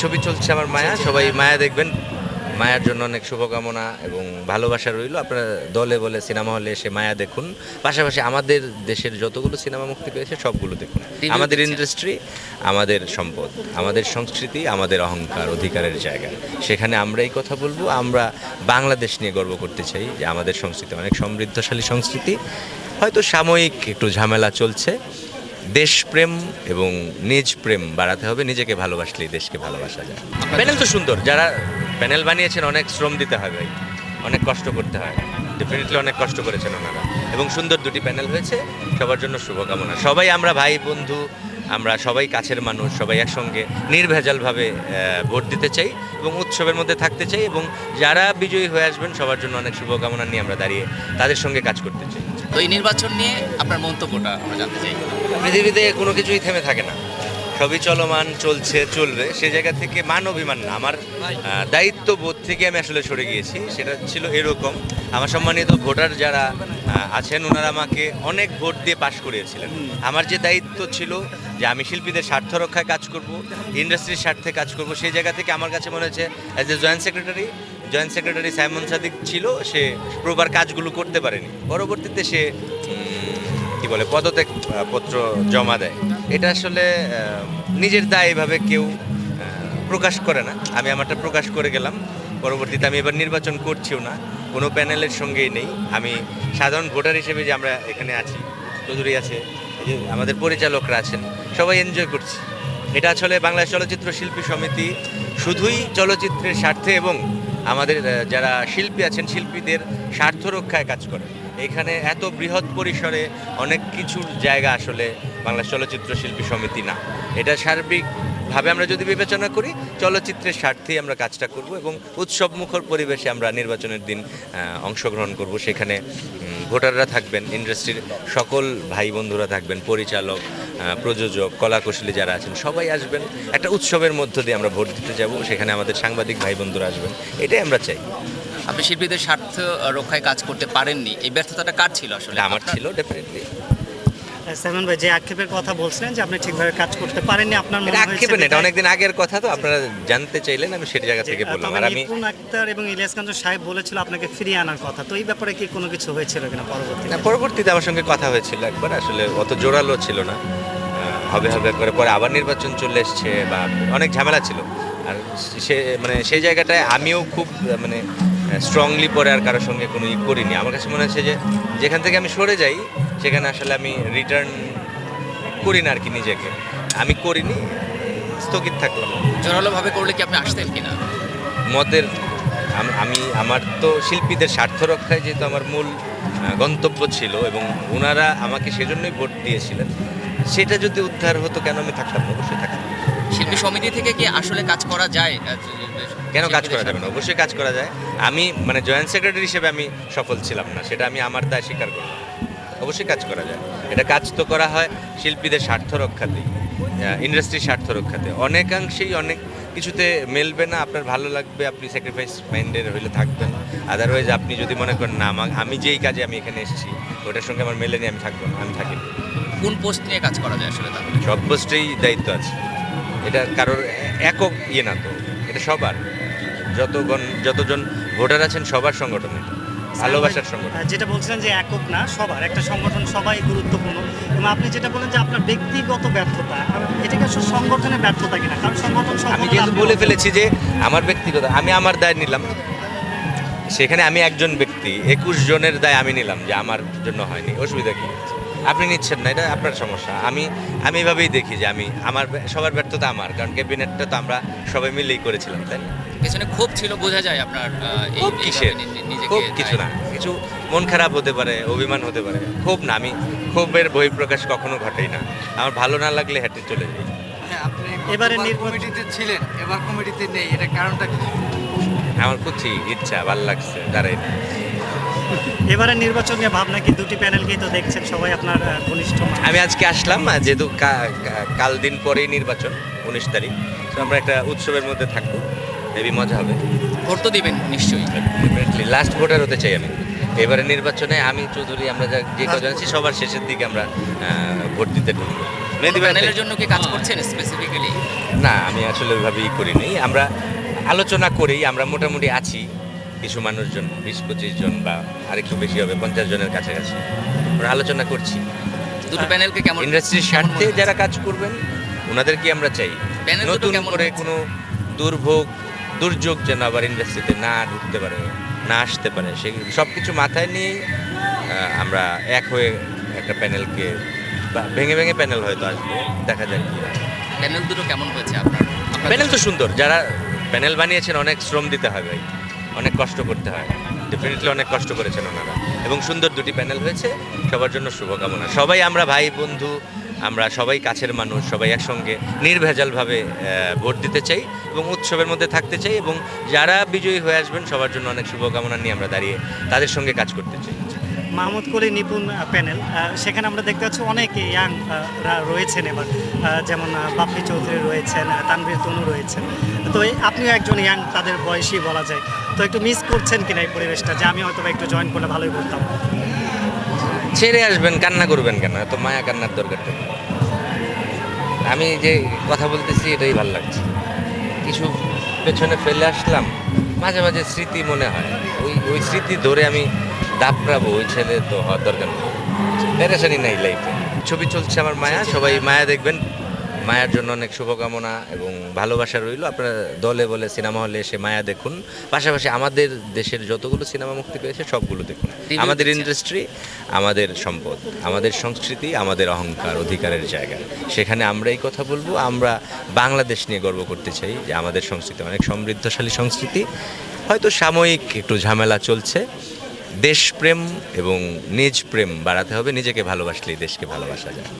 ছবি চলছে আমার মায়া সবাই মায়া দেখবেন। মায়ার জন্য অনেক শুভকামনা এবং ভালোবাসা রইল। আপনারা দলে বলে সিনেমা হলে এসে মায়া দেখুন। পাশাপাশি আমাদের দেশের যতগুলো সিনেমা মুক্তি পেয়েছে সবগুলো দেখুন। আমাদের ইন্ডাস্ট্রি আমাদের সম্পদ আমাদের সংস্কৃতি আমাদের অহংকার অধিকারের জায়গা। সেখানে আমরা এই কথা বলব আমরা বাংলাদেশ নিয়ে গর্ব করতে চাই যে আমাদের সংস্কৃতি অনেক সমৃদ্ধশালী সংস্কৃতি। হয়তো সাময়িক একটু ঝামেলা চলছে দেশপ্রেম এবং নিজ প্রেম বাড়াতে হবে। নিজেকে ভালোবাসলেই দেশকে ভালোবাসা যায়। প্যানেল তো সুন্দর। যারা প্যানেল বানিয়েছেন, অনেক শ্রম দিতে হয় ভাই। অনেক কষ্ট করতে হয়। ডেফিনেটলি অনেক কষ্ট করেছেন ওনারা। এবং সুন্দর দুটি প্যানেল হয়েছে। সবার জন্য শুভকামনা। সবাই আমরা ভাই, বন্ধু, আমরা সবাই কাছের মানুষ, সবাই একসঙ্গে নির্ভেজালভাবে ভোট দিতে চাই এবং উৎসবের মধ্যে থাকতে চাই এবং যারা বিজয়ী হয়ে আসবেন, সবার জন্য অনেক শুভকামনা নিয়ে আমরা দাঁড়িয়ে তাদের সঙ্গে কাজ করতে চাই। তো এই নির্বাচন নিয়ে আপনার মন্তব্যটা আমরা জানতে চাই। পৃথিবীতে কোনো কিছুই থেমে থাকে না। সবই চলমান চলছে চলবে। সে জায়গা থেকে মান অভিমান না। আমার দায়িত্ববোধ থেকে আমি আসলে সরে গিয়েছি। সেটা ছিল এরকম। আমার সম্মানিত ভোটার যারা আছেন ওনারা আমাকে অনেক ভোট দিয়ে পাশ করিয়েছিলেন। আমার যে দায়িত্ব ছিল যে আমি শিল্পীদের স্বার্থ রক্ষায় কাজ করব ইন্ডাস্ট্রির স্বার্থে কাজ করব সেই জায়গা থেকে আমার কাছে মনে হচ্ছে as a joint secretary joint secretary Simon Sadiq ছিল সে প্রপার কাজগুলো করতে পারেনি। পরবর্তীতে সে কি বলে পদত্যাগ পত্র জমা দেয়। এটা আসলে নিজের দায় এভাবে কেউ প্রকাশ করে না। আমি আমারটা প্রকাশ করে গেলাম। পরবর্তীতে আমি এবার নির্বাচন করছিও না। কোনো প্যানেলের সঙ্গেই নেই। আমি সাধারণ ভোটার হিসেবে যে আমরা এখানে আছি, চৌধুরী আছে আমাদের পরিচালকরা আছেন, সবাই এনজয় করছি। এটা আসলে বাংলা চলচ্চিত্র শিল্পী সমিতি শুধুই চলচ্চিত্রের স্বার্থে এবং আমাদের যারা শিল্পী আছেন, শিল্পীদের স্বার্থ রক্ষায় কাজ করে। এখানে এত বৃহৎ পরিসরে অনেক কিছুর জায়গা আসলে বাংলাদেশ চলচ্চিত্র শিল্পী সমিতি না। এটা সার্বিকভাবে আমরা যদি বিবেচনা করি চলচ্চিত্রের স্বার্থেই আমরা কাজটা করব এবং উৎসব মুখর পরিবেশে আমরা নির্বাচনের দিন অংশগ্রহণ করব। সেখানে ভোটাররা থাকবেন ইন্ডাস্ট্রির সকল ভাই বন্ধুরা থাকবেন পরিচালক প্রযোজক কলাকুশলী যারা আছেন সবাই আসবেন। একটা উৎসবের মধ্য দিয়ে আমরা ভোট দিতে যাব। সেখানে আমাদের সাংবাদিক ভাই বন্ধুরা আসবেন। এটাই আমরা চাই। আপনি শিল্পীদের স্বার্থ রক্ষায় কাজ করতে পারেননি। এই ব্যর্থতাটা কার ছিল আসলে? আমার ছিল ডেফিনেটলি সালমান ভাই যে আক্ষেপের কথা বলছিলেন যে আপনি ঠিকভাবে কাজ করতে পারেননি আপনার মনে আক্ষেপে না অনেকদিন আগের কথা তো আপনারা জানতে চাইলেন আমি সেই জায়গা থেকে বললাম। আর আমি নিপুণ আক্তার এবং ইলিয়াস কাঞ্চ সাহেব বলেছিল আপনাকে ফিরিয়ে আনার কথা তো এই ব্যাপারে কি কোনো কিছু হয়েছিল কিনা পরবর্তী না, পরবর্তীতে আমার সঙ্গে কথা হয়েছিল একবার আসলে অত জোরালো ছিল না। হবে হবে করে পরে আবার নির্বাচন চলে এসছে বা অনেক ঝামেলা ছিল। আর সে মানে সেই জায়গাটায় আমিও খুব মানে স্ট্রংলি পরে আর কারোর সঙ্গে কোনো ই করিনি। আমার কাছে মনে হচ্ছে যে যেখান থেকে আমি সরে যাই সেখানে আসলে আমি রিটার্ন করি না আর কি নিজেকে। আমি করিনি স্থগিত থাকলাম। জোরালোভাবে করলে কি আপনি আসতেন কিনা? মতের আম- আমি আমার তো শিল্পীদের স্বার্থ রক্ষায় যেহেতু আমার মূল গন্তব্য ছিল এবং ওনারা আমাকে সেজন্যই ভোট দিয়েছিলেন সেটা যদি উদ্ধার হতো কেন আমি থাকতাম? অবশ্যই থাকতাম। শিল্পী সমিতি থেকে কি আসলে কাজ করা যায়? কেন কাজ করা যাবে না? অবশ্যই কাজ করা যায়। আমি মানে জয়েন্ট সেক্রেটারি হিসেবে আমি সফল ছিলাম না সেটা আমি আমার দায় স্বীকার করলাম। অবশ্যই কাজ করা যায়। এটা কাজ তো করা হয় শিল্পীদের স্বার্থ রক্ষাতেই ইন্ডাস্ট্রির স্বার্থ রক্ষাতে অনেকাংশেই অনেক কিছুতে মেলবে না আপনার ভালো লাগবে আপনি স্যাক্রিফাইস মাইন্ডের হইলে থাকবেন। আদারওয়াইজ আপনি যদি মনে করেন না আমা- আমি যেই কাজে আমি এখানে এসেছি ওটার সঙ্গে আমার মেলেনি আমি থাকব না আমি থাকি কোন পোস্ট নিয়ে কাজ করা যায় আসলে সব পোস্টেই দায়িত্ব আছে। এটা কারোর একক ইয়ে না তো এটা সবার। যতগণ যতজন ভোটার আছেন সবার সংগঠন এটা। ভালোবাসার সংগঠন। যেটা বলছিলেন যে একক না সবার একটা সংগঠন সবাই গুরুত্বপূর্ণ। এবং আপনি যেটা বলেন যে আপনার ব্যক্তিগত ব্যর্থতা এটাকে আসলে সংগঠনের ব্যর্থতা কিনা? কারণ সংগঠন আমি যেহেতু বলে ফেলেছি যে আমার ব্যক্তিগত আমি আমার দায় নিলাম। সেখানে আমি একজন ব্যক্তি একুশ জনের দায় আমি নিলাম যে আমার জন্য হয়নি অসুবিধা কি আপনি নিচ্ছেন না এটা আপনার সমস্যা। আমি আমি এভাবেই দেখি যে আমি আমার সবার ব্যর্থতা আমার কারণ ক্যাবিনেটটা তো আমরা সবাই মিলেই করেছিলাম তাই না? পেছনে ক্ষোভ ছিল বোঝা যায় আপনার খুব কিসের? খুব কিছু না কিছু মন খারাপ হতে পারে অভিমান হতে পারে খুব না আমি ক্ষোভের বহিঃপ্রকাশ কখনো ঘটেই না। আমার ভালো না লাগলে হেঁটে চলে যাই। হ্যাঁ, এবারে কমিটিতে ছিলেন এবার কমিটিতে নেই এটা কারণটা কি? আমার খুব ইচ্ছা ভালো লাগছে দাঁড়াই। এবারে নির্বাচন নিয়ে ভাবনা কি? দুটি প্যানেলকেই তো দেখছেন সবাই আপনার ঘনিষ্ঠ আমি আজকে আসলাম যেহেতু কাল দিন পরেই নির্বাচন উনিশ তারিখ। তো আমরা একটা উৎসবের মধ্যে থাকব। হেভি মজা হবে। ভোট তো দিবেন নিশ্চয়ই। লাস্ট ভোটার হতে চাই আমি। এবারে নির্বাচনে আমি চৌধুরী আমরা যা- যে কজন আছি সবার শেষের দিকে আমরা ভোট দিতে ঢুকবো। প্যানেলের জন্য কি কাজ করছেন স্পেসিফিক্যালি না আমি আসলে ওইভাবেই করিনি। আমরা আলোচনা করেই আমরা মোটামুটি আছি। কিছু মানুষজন বিশ পঁচিশ জন বা আরেকটু বেশি হবে পঞ্চাশ জনের কাছাকাছি। আমরা আলোচনা করছি। দুটো প্যানেলকে কেমন ইন্ডাস্ট্রির স্বার্থে যারা কাজ করবেন ওনাদেরকে আমরা চাই। নতুন কেমন করে কোনো দুর্ভোগ দুর্যোগ যেন আবার ইন্ডাস্ট্রিতে না ঢুকতে পারে না আসতে পারে সেই সব কিছু মাথায় নিয়েই আমরা এক হয়ে একটা প্যানেলকে বা ভেঙে ভেঙে প্যানেল হয়তো আসবে দেখা যাক কি প্যানেল দুটো কেমন হয়েছে আপনার? আপনার প্যানেল তো সুন্দর যারা প্যানেল বানিয়েছেন অনেক শ্রম দিতে হয় ভাই অনেক কষ্ট করতে হয়। ডেফিনেটলি অনেক কষ্ট করেছেন ওনারা। এবং সুন্দর দুটি প্যানেল হয়েছে। সবার জন্য শুভকামনা। সবাই আমরা ভাই, বন্ধু, আমরা সবাই কাছের মানুষ, সবাই একসঙ্গে নির্ভেজালভাবে ভোট দিতে চাই এবং উৎসবের মধ্যে থাকতে চাই এবং যারা বিজয়ী হয়ে আসবেন, সবার জন্য অনেক শুভকামনা নিয়ে আমরা দাঁড়িয়ে তাদের সঙ্গে কাজ করতে চাই। মাহমুদ কলি নিপুণ প্যানেল। সেখানে আমরা দেখতে পাচ্ছি অনেক ইয়াং রয়েছেন এবার। যেমন বাপ্পি চৌধুরী রয়েছেন তানভীর তনু রয়েছেন। তো আপনিও একজন ইয়াং, তাদের বয়সী বলা যায়। তো একটু মিস করছেন কিনা এই পরিবেশটা? যে আমি হয়তো একটু জয়েন করলে ভালোই করতাম। ছেড়ে আসবেন, কান্না করবেন কেন? এত মায়া কান্নার দরকার তো। আমি যে কথা বলতেছি, এটাই ভালো লাগছে। কিছু পেছনে ফেলে আসলাম, মাঝে মাঝে স্মৃতি মনে হয়। ওই ওই স্মৃতি ধরে আমি দাপড়াবো ওই ছেলে তো হওয়ার দরকার নেই। পেরেশানি নাই লাইফে ছবি চলছে আমার মায়া সবাই মায়া দেখবেন। মায়ার জন্য অনেক শুভকামনা এবং ভালোবাসা রইল। আপনারা দলে বলে সিনেমা হলে এসে মায়া দেখুন। পাশাপাশি আমাদের দেশের যতগুলো সিনেমা মুক্তি পেয়েছে সবগুলো দেখুন। আমাদের ইন্ডাস্ট্রি আমাদের সম্পদ আমাদের সংস্কৃতি আমাদের অহংকার অধিকারের জায়গা। সেখানে আমরা এই কথা বলব। আমরা বাংলাদেশ নিয়ে গর্ব করতে চাই যে আমাদের সংস্কৃতি অনেক সমৃদ্ধশালী সংস্কৃতি। হয়তো সাময়িক একটু ঝামেলা চলছে। দেশপ্রেম এবং নিজ প্রেম বাড়াতে হবে নিজেকে ভালোবাসলেই দেশকে ভালোবাসা যায়।